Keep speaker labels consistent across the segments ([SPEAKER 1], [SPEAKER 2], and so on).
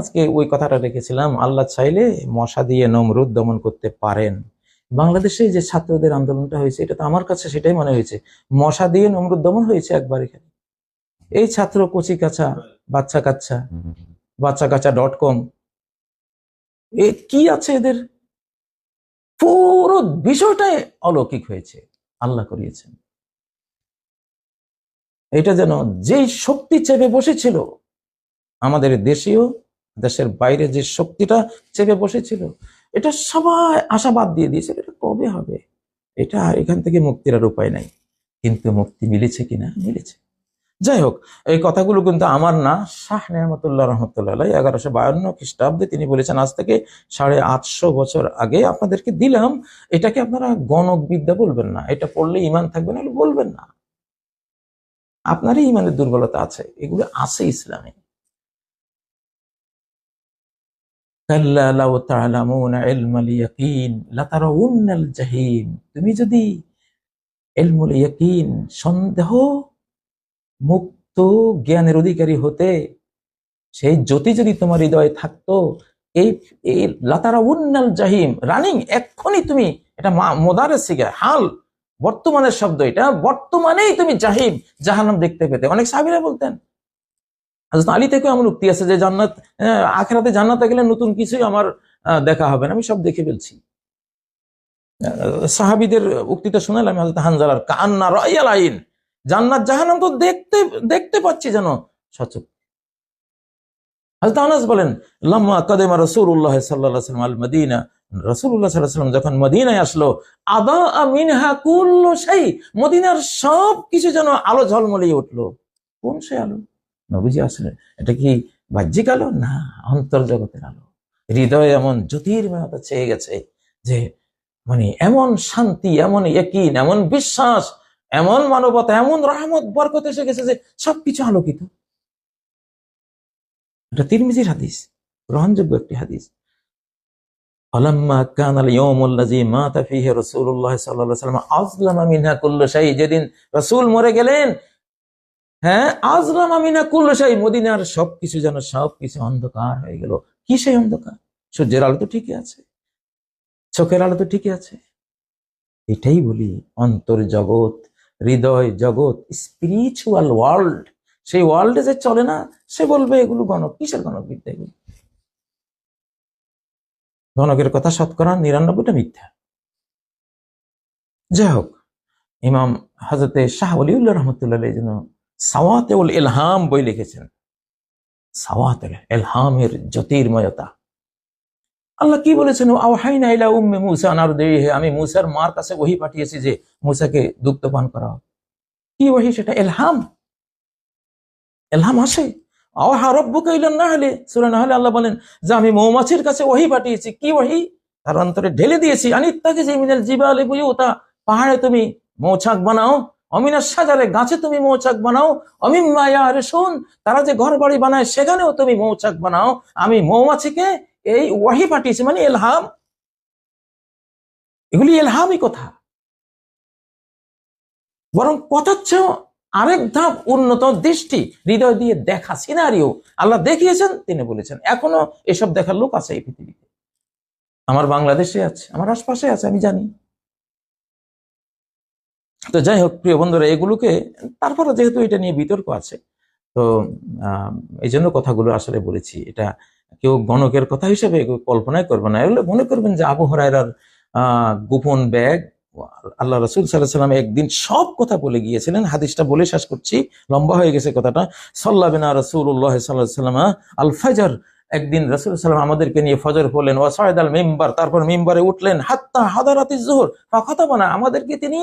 [SPEAKER 1] আজকে ওই কথাটা রেখেছিলাম, আল্লাহ চাইলে মশা দিয়ে নমরুদ দমন করতে পারেন। বাংলাদেশে যে ছাত্রদের আন্দোলনটা হয়েছে, এটা তো আমার কাছে সেটাই মনে হয়েছে, মশা দিয়ে নমরুদ দমন হয়েছে একবার এখানে। এই ছাত্র কচি কাছা বাচ্চা কাচ্চা বাচ্চা কাচ্চা ডট কম, এ কি আছে এদের? পুরো বিষয়টাই অলৌকিক হয়েছে, আল্লাহ করিয়েছেন। এটা যেন যেই শক্তি চেপে বসেছিল, আমাদের দেশীয় দেশের বাইরে যে শক্তিটা চেপে বসেছিল, এটা সবাই আশাবাদ দিয়ে দিয়েছিল, এটা কবে হবে? এটা এখান থেকে মুক্তির আর উপায় নাই। কিন্তু মুক্তি মিলেছে কিনা? মিলেছে। যাই হোক, এই কথাগুলো কিন্তু আমার না, শাহ নেহমতুল্লাহ রহমতুল্লাহ এগারোশো বায়ান্ন খ্রিস্টাব্দে তিনি বলেছেন, আজ থেকে সাড়ে আটশো বছর আগে আপনাদেরকে দিলাম, এটাকে আপনারা গণক বিদ্যা বলবেন না। এটা পড়লে ইমান থাকবে না বলবেন না। আপনারই ইমানের দুর্বলতা আছে, এগুলো আছে ইসলামে। জাহিম। তুমি যদি ইয়াকিন, সন্দেহ মুক্ত জ্ঞানের অধিকারী হতে, সেই জ্যোতি যদি তোমার হৃদয়ে থাকতো, এই এই লাতারাউন্নাল জাহিম, রানিং, এক্ষুনি তুমি, এটা মা- মোদারের সিগা হাল, বর্তমানের শব্দ, এটা বর্তমানেই তুমি জাহিম, জাহান্নাম দেখতে পেতে। অনেক সাহাবীরা বলতেন হযরত আলী থেকে এমন উক্তি আছে যে জান্নাত আখেরাতে জান্নাতে গেলে নতুন কিছুই আমার দেখা হবে না। আমি সব দেখে ফেলছি। সাহাবীদের উক্তিটা শুনালাম হযরত হানজালার কান্না রায়াল আইন। জান্নাত জাহান্নাম তো দেখতে দেখতে পাচ্ছি যেন সচক। হযরত আনাস বলেন আলাইহি ওয়াসাল্লাম আল মদিনা। আলাইহি ওয়াসাল্লাম যখন মদিনায় আসলো আদা মিনহা কুল্লু শাই। মদিনার সব কিছু যেন আলো ঝলমলিয়ে উঠল। কোন সে আলো? নবীজি আসলেন এটা কি বাহ্যিক আলো? না অন্তর জগতের আলো। হৃদয়ে এমন জ্যোতির্ময়তা চেয়ে গেছে যে মানে এমন শান্তি, এমন একিন, এমন বিশ্বাস, এমন মানবতা, এমন রহমত বরকত এসে গেছে যে, সবকিছু আলোকিত। এটা তিরমিজির হাদিস, গ্রহণযোগ্য একটি হাদিস। যেদিন রাসূল মরে গেলেন হ্যাঁ আজলাম আমিনা শাই মদিনার সবকিছু যেন সবকিছু অন্ধকার হয়ে গেল। কি সেই অন্ধকার? সূর্যের আলো তো ঠিকই আছে। চোখের আলো তো ঠিকই আছে। এটাই বলি, অন্তর জগৎ, হৃদয় জগৎ স্পিরিচুয়াল ওয়ার্ল্ড সেই ওয়ার্ল্ডে যে চলে না, সে বলবে এগুলো গণক, কিসের গণক বিদ্যা এগুলো? গণকের কথা শতকরা নিরানব্বইটা মিথ্যা। যাই হোক, ইমাম হজরতে শাহ অলিউল্লাহ রহমতুল্লাহ এই জন্য সাওয়াতেউল ইলহাম বই লিখেছেন। সাওয়াতেল ইলহামের জ্যোতির্ময়তা। আল্লাহ কি বলেছেন? আওহাইনা ইলা উম্মে মুসা নারদিহি আমি মুসার মার কাছে ওহি পাঠিয়েছি যে মুসাকে দুগ্ধ পান করাও। কি ওহি? সেটা ইলহাম। ইলহাম আসে আওহা রব্বুকা ইলা নাহলে সূরা নাহলে আল্লাহ বলেন, যে আমি মৌমাছির কাছে ওহি পাঠিয়েছি, কি ওহি? তার অন্তরে ঢেলে দিয়েছি। আনিত্তাকে যে মিনাল জিবালে বুয়ুতা পাহাড়ে তুমি মৌচাক বানাও। অমিনার সাজারে গাছে তুমি মৌচাক বানাও অমিম মায়া আরে শোন তারা যে ঘর বাড়ি বানায় সেখানেও তুমি মৌচাক বানাও। আমি মৌমাছিকে এই ওয়াহি পাঠিয়েছি মানে এলহাম। এগুলি এলহামই কথা। বরং কথার চেয়েও আরেক ধাপ উন্নত দৃষ্টি, হৃদয় দিয়ে দেখা সিনারিও। আল্লাহ দেখিয়েছেন, তিনি বলেছেন। এখনও এসব দেখার লোক আছে এই পৃথিবীতে। আমার বাংলাদেশে আছে, আমার আশপাশে আছে, আমি জানি। তো যাই হোক প্রিয় বন্ধুরা এগুলোকে তারপরে যেহেতু এটা নিয়ে বিতর্ক আছে তো এই জন্য কথাগুলো আসলে বলেছি। এটা কেউ গণকের কথা হিসেবে কল্পনাই করবে না। এগুলো মনে করবেন যে আবু আহ, গোপন ব্যাগ আল্লাহ রসুল সাল্লাহ সাল্লাম একদিন সব কথা বলে গিয়েছিলেন। হাদিসটা বলে শেষ করছি। লম্বা হয়ে গেছে কথাটা। সাল্লাহ বিনা রসুল্লাহ সাল্লাহ সাল্লাম আল ফাজার একদিন রসুল সাল্লাম আমাদেরকে নিয়ে ফজর পড়লেন। ও সয়েদ আল মেম্বার তারপর মেম্বারে উঠলেন। হাত্তা হাদারাতি জোহর কথা না আমাদেরকে তিনি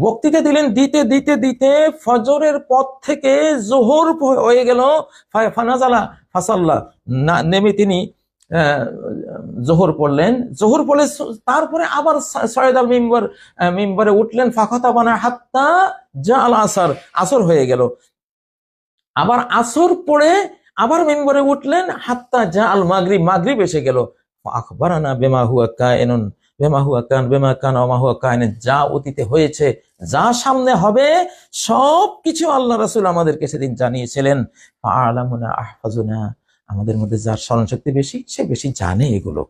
[SPEAKER 1] বক্তৃতা দিলেন, দিতে দিতে দিতে ফজরের পথ থেকে জোহর হয়ে গেল। ফানাজালা, ফাসাল্লা নেমে তিনি জোহর পড়লেন। জোহর পড়লে তারপরে আবার স- সৈয়দ আল মিম্বর মিম্বরে উঠলেন ফাঁকতা বানা হাত্তা যা আল আসর আসর হয়ে গেল। আবার আসর পড়ে আবার মিম্বরে উঠলেন, হাত্তা যা আল মাগরিব মাগরিব এসে গেল। আখবরানা বেমা হুয়া কায়নুন। বেমা হুয়া কান বেমা কান অমা হুয়া কায়নে যা অতীতে হয়েছে যা সামনে হবে সব কিছু আল্লাহ রাসূল আমাদেরকে সেদিন জানিয়েছিলেন। আমাদের মধ্যে যার স্মরণশক্তি বেশি সে বেশি জানে এগুলো।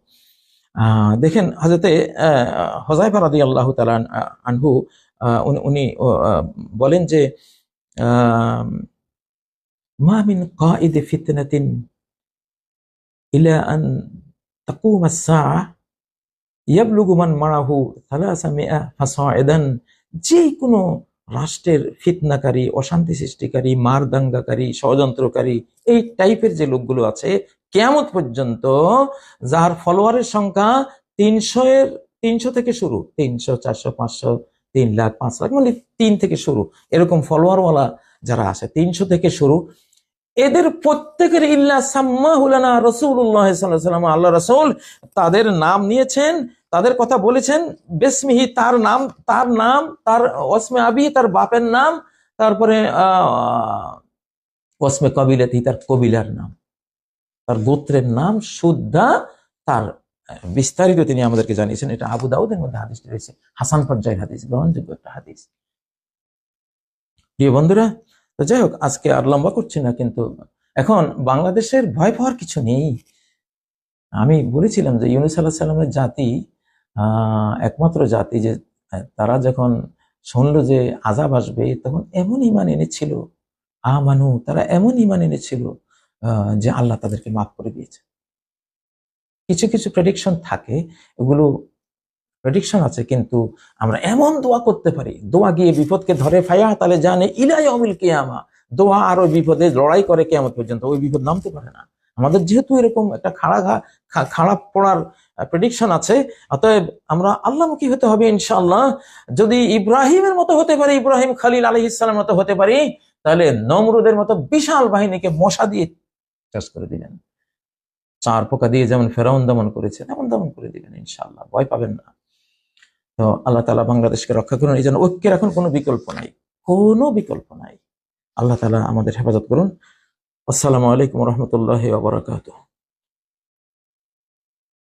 [SPEAKER 1] দেখেন হজরতে হজাইফা রাদি আল্লাহ তালা আনহু উনি- বলেন যে আহ, মা ফিতনাতিন ইলা আন তাকুম আস-সাআ ইয়াবলুগু মান মারাহু থালাসা মিআ যে কোনো রাষ্ট্রের ফিতনাকারী, অশান্তি সৃষ্টিকারী মার দাঙ্গাকারী ষড়যন্ত্রকারী, এই টাইপের যে লোকগুলো আছে, কেয়ামত পর্যন্ত যার ফলোয়ারের সংখ্যা তিনশো এর তিনশো থেকে শুরু, তিনশো, চারশো, পাঁচশো, তিন লাখ, পাঁচ লাখ মানে তিন থেকে শুরু। এরকম ফলোয়ারওয়ালা যারা আছে, তিনশো থেকে শুরু এদের প্রত্যেকের ইল্লা সাম্মা হুলানা রসুল্লাহ সাল্লাম আল্লাহ রসুল, তাদের নাম নিয়েছেন, তাদের কথা বলেছেন, বেসমিহি তার নাম তার নাম, তার ওসমে আবি, তার বাপের নাম, তারপরে ওসমে কবিলাতি, তার কবিলার নাম, তার গোত্রের নাম সুদ্ধা তার, বিস্তারিত তিনি আমাদেরকে জানিয়েছেন, এটা আবু দাউদের মধ্যে হাদিস রয়েছে, হাসান পর্যায়ের হাদিস, গ্রহণযোগ্য একটা হাদিস। প্রিয় বন্ধুরা তো যাই হোক, আজকে আর লম্বা করছি না, কিন্তু এখন বাংলাদেশের ভয় পাওয়ার কিছু নেই। আমি বলেছিলাম যে ইউনুস আল্লাহ সাল্লামের জাতি একমাত্র জাতি যে, তারা যখন শুনল যে আজাব আসবে, তখন এমন ইমান এনেছিল, আমানু, তারা এমন ইমান এনেছিল যে আল্লাহ তাদেরকে মাফ করে দিয়েছে। কিছু কিছু প্রেডিকশন থাকে, এগুলো প্রেডিকশন আছে, কিন্তু আমরা এমন দোয়া করতে পারি, দোয়া গিয়ে বিপদকে ধরে, ফায়া তাহলে জানে ইলাই অমিল কেয়ামা। দোয়া আর ওই বিপদে লড়াই করে কেয়ামত পর্যন্ত, ওই বিপদ নামতে পারে না। আমাদের যেহেতু এরকম একটা খাড়া খারাপ পড়ার প্রেডিকশন আছে, অতএব আমরা আল্লাহমুখী হতে হবে ইনশাআল্লাহ। যদি ইব্রাহিমের মতো হতে পারি, ইব্রাহিম খালিল আলহ ইসলামের মতো হতে পারি, তাহলে নমরুদের মতো বিশাল বাহিনীকে মশা দিয়ে চাষ করে দিলেন চার পোকা দিয়ে যেমন ফেরাউন দমন করেছেন, এমন দমন করে দিবেন ইনশাআল্লাহ। ভয় পাবেন না। তো আল্লাহ তালা বাংলাদেশকে রক্ষা করুন, এই জন্য ঐক্যের এখন কোনো বিকল্প নাই, কোনো বিকল্প নাই। আল্লাহ তালা আমাদের হেফাজত করুন। আসসালামু আলাইকুম রহমতুল্লাহ বারাকাতুহ।